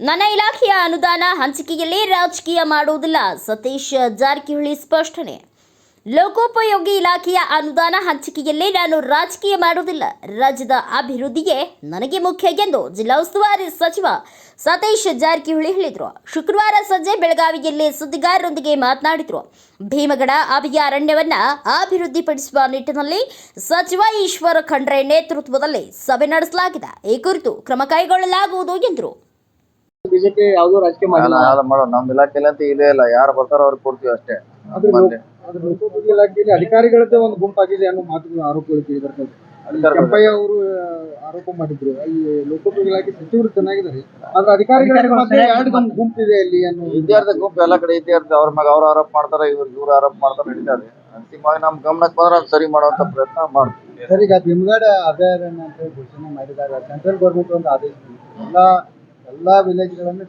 ನನ್ನ ಇಲಾಖೆಯ ಅನುದಾನ ಹಂಚಿಕೆಯಲ್ಲಿ ರಾಜಕೀಯ ಮಾಡುವುದಿಲ್ಲ. ಸತೀಶ್ ಜಾರಕಿಹೊಳಿ ಸ್ಪಷ್ಟನೆ. ಲೋಕೋಪಯೋಗಿ ಇಲಾಖೆಯ ಅನುದಾನ ಹಂಚಿಕೆಯಲ್ಲಿ ನಾನು ರಾಜಕೀಯ ಮಾಡುವುದಿಲ್ಲ. ರಾಜ್ಯದ ಅಭಿವೃದ್ಧಿಯೇ ನನಗೆ ಮುಖ್ಯ ಎಂದು ಜಿಲ್ಲಾ ಉಸ್ತುವಾರಿ ಸಚಿವ ಸತೀಶ್ ಜಾರಕಿಹೊಳಿ ಹೇಳಿದರು. ಶುಕ್ರವಾರ ಸಂಜೆ ಬೆಳಗಾವಿಯಲ್ಲಿ ಸುದ್ದಿಗಾರರೊಂದಿಗೆ ಮಾತನಾಡಿದರು. ಭೀಮಗಡ ಅಭಯಾರಣ್ಯವನ್ನ ಅಭಿವೃದ್ಧಿಪಡಿಸುವ ನಿಟ್ಟಿನಲ್ಲಿ ಸಚಿವ ಈಶ್ವರ ಖಂಡ್ರೆ ನೇತೃತ್ವದಲ್ಲಿ ಸಭೆ ನಡೆಸಲಾಗಿದೆ. ಈ ಕುರಿತು ಕ್ರಮ ಕೈಗೊಳ್ಳಲಾಗುವುದು ಎಂದರು. ಬಿಜೆಪಿ ಯಾವ್ದು ರಾಜಕೀಯ ಅಲ್ಲ ಮಾಡಿಲ್ಲ ಮಾಡೋ ನಮ್ ಇಲಾಖೆಲಿ ಅಂತ ಇದೇ ಇಲ್ಲ. ಯಾರು ಬರ್ತಾರೋ ಅವ್ರಿಗೆ ಕೊಡ್ತೀವಿ ಅಷ್ಟೇ. ಆದ್ರೆ ಮೊನ್ನೆ. ಆದ್ರೆ ಲೋಕೋಪಯೋಗಿ ಇಲಾಖೆಯಲ್ಲಿ ಅಧಿಕಾರಿಗಳದ್ದೇ ಒಂದು ಗುಂಪಾಗಿದೆ ಅನ್ನೋ ಮಾತು ಆರೋಪಗಳು ಕೇಳಿ ಬರ್ತದೆ. ಕೆಂಪಯ್ಯ ಅವರು ಆರೋಪ ಮಾಡಿದ್ರು. ಈ ಲೋಕೋಪಯೋಗಿ ಇಲಾಖೆ ಸಚಿವರು ಚೆನ್ನಾಗಿದ್ದಾರೆ. ಆದ್ರೆ ಅಧಿಕಾರಿಗಳ ಮಧ್ಯೆ ಎರಡು ಒಂದು ಗುಂಪಿದೆ ಅಲ್ಲಿ ಅನ್ನೋ ವಿದ್ಯಾರ್ಥಿ ಗುಂಪು ಎಲ್ಲ ಕಡೆ ಇದ್ಯಾರ್ಥಿ ಅವ್ರ ಮ್ಯಾಗ ಅವ್ರ ಆರೋಪ ಮಾಡ್ತಾರೆ ಇವ್ರು ಇವ್ರು ಆರೋಪ ಮಾಡ್ತಾರೆ ನಡೀತಾರೆ ಅಂತಿಮವಾಗಿ ನಮ್ ಗಮನಕ್ಕೆ ಬಂದ್ರೆ ಅದ್ ಸರಿ ಮಾಡುವಂತ ಪ್ರಯತ್ನ ಮಾಡ್ತೀವಿ. ಸರ್ ಈಗ ಭೀಮಗಡ ಅಭಯಾರಣ್ಯ ಅಂತ ಹೇಳಿ ಘೋಷಣೆ ಮಾಡಿದಾಗ ಸೆಂಟ್ರಲ್ ಗೌರ್ಮೆಂಟ್ ಒಂದು ಆದೇಶ. ಎಲ್ಲಾ எல்லா வில்லேஜ்களுமே